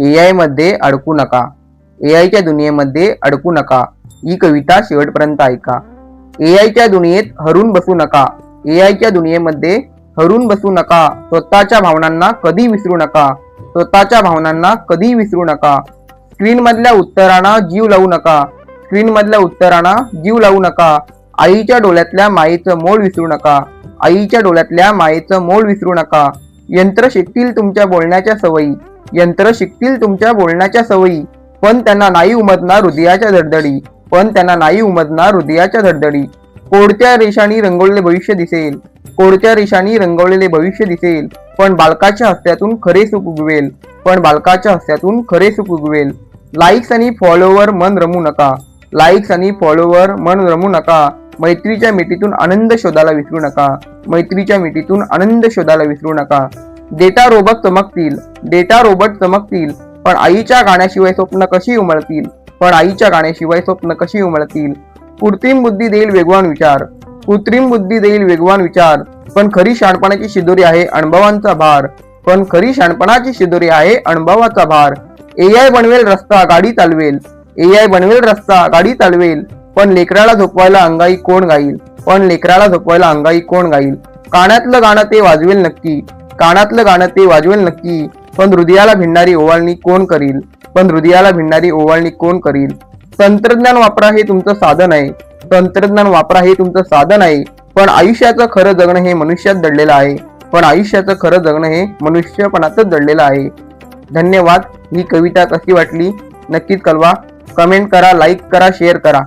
ए आयमध्ये अडकू नका. ए आयच्या दुनियेमध्ये अडकू नका. ही कविता शेवटपर्यंत ऐका. ए आयच्या दुनियेत हरून बसू नका. ए आयच्या दुनियेमध्ये हरून बसू नका. स्वतःच्या भावनांना कधी विसरू नका. स्वतःच्या भावनांना कधी विसरू नका. स्क्रीन मधल्या उत्तरांना जीव लावू नका. स्क्रीन मधल्या उत्तरांना जीव लावू नका. आईच्या डोळ्यातल्या मायेचं मोल विसरू नका. आईच्या डोळ्यातल्या मायेचं मोल विसरू नका. यंत्र शिकतील तुमच्या बोलण्याच्या सवयी. यंत्र शिकतील तुमच्या बोलण्याच्या सवयी. पण त्यांना नाही उमदणार हृदयाच्या धडधडी. पण त्यांना नाही उमदणार हृदयाच्या धडधडी. कोडत्या रेषांनी रंगवलेले भविष्य दिसेल. कोडत्या रेषांनी रंगवलेले भविष्य दिसेल. पण बालकाच्या हस्त्यातून खरे सुख उगवेल. पण बालकाच्या हस्त्यातून खरे सुख उगवेल. लाईक्स आणि फॉलोवर मन रमू नका. लाईक्स आणि फॉलोवर मन रमू नका. मैत्रीच्या मिठीतून आनंद शोधायला विसरू नका. मैत्रीच्या मिठीतून आनंद शोधायला विसरू नका. डेटा रोबट चमकतील डेटा रोबट चमकतील पण आईच्या गाण्याशिवाय स्वप्न कशी उमळतील पण आईच्या गाण्याशिवाय स्वप्न कशी उमळतील कृत्रिम बुद्धी देईल वेगवान विचार कृत्रिम बुद्धी देईल वेगवान विचार पण खरी शहाणपणाची शिदोरी आहे अनुभवांचा भार पण खरी शहाणपणाची शिदोरी आहे अनुभवाचा भार. ए आय बनवेल रस्ता गाडी चालवेल. ए आय बनवेल रस्ता गाडी चालवेल. पण लेकराला झोपवायला अंगाई कोण गाईल? पण लेकराला झोपवायला अंगाई कोण गाईल? कानातलं गाणं ते वाजवेल नक्की. कानातलं गाणं ते वाजवेल नक्की. पण हृदयाला भिडणारी ओवाळणी कोण करील? पण हृदयाला भिडणारी ओवाळणी कोण करील? तंत्रज्ञान वापरा हे तुमचं साधन आहे. तंत्रज्ञान वापरा हे तुमचं साधन आहे. पण आयुष्याचं खरं जगणं हे मनुष्यात दडलेलं आहे. पण आयुष्याचं खरं जगणं हे मनुष्यपणातच दडलेलं आहे. धन्यवाद. ही कविता कशी वाटली? नक्कीच कळवा. कमेंट करा लाईक करा शेअर करा.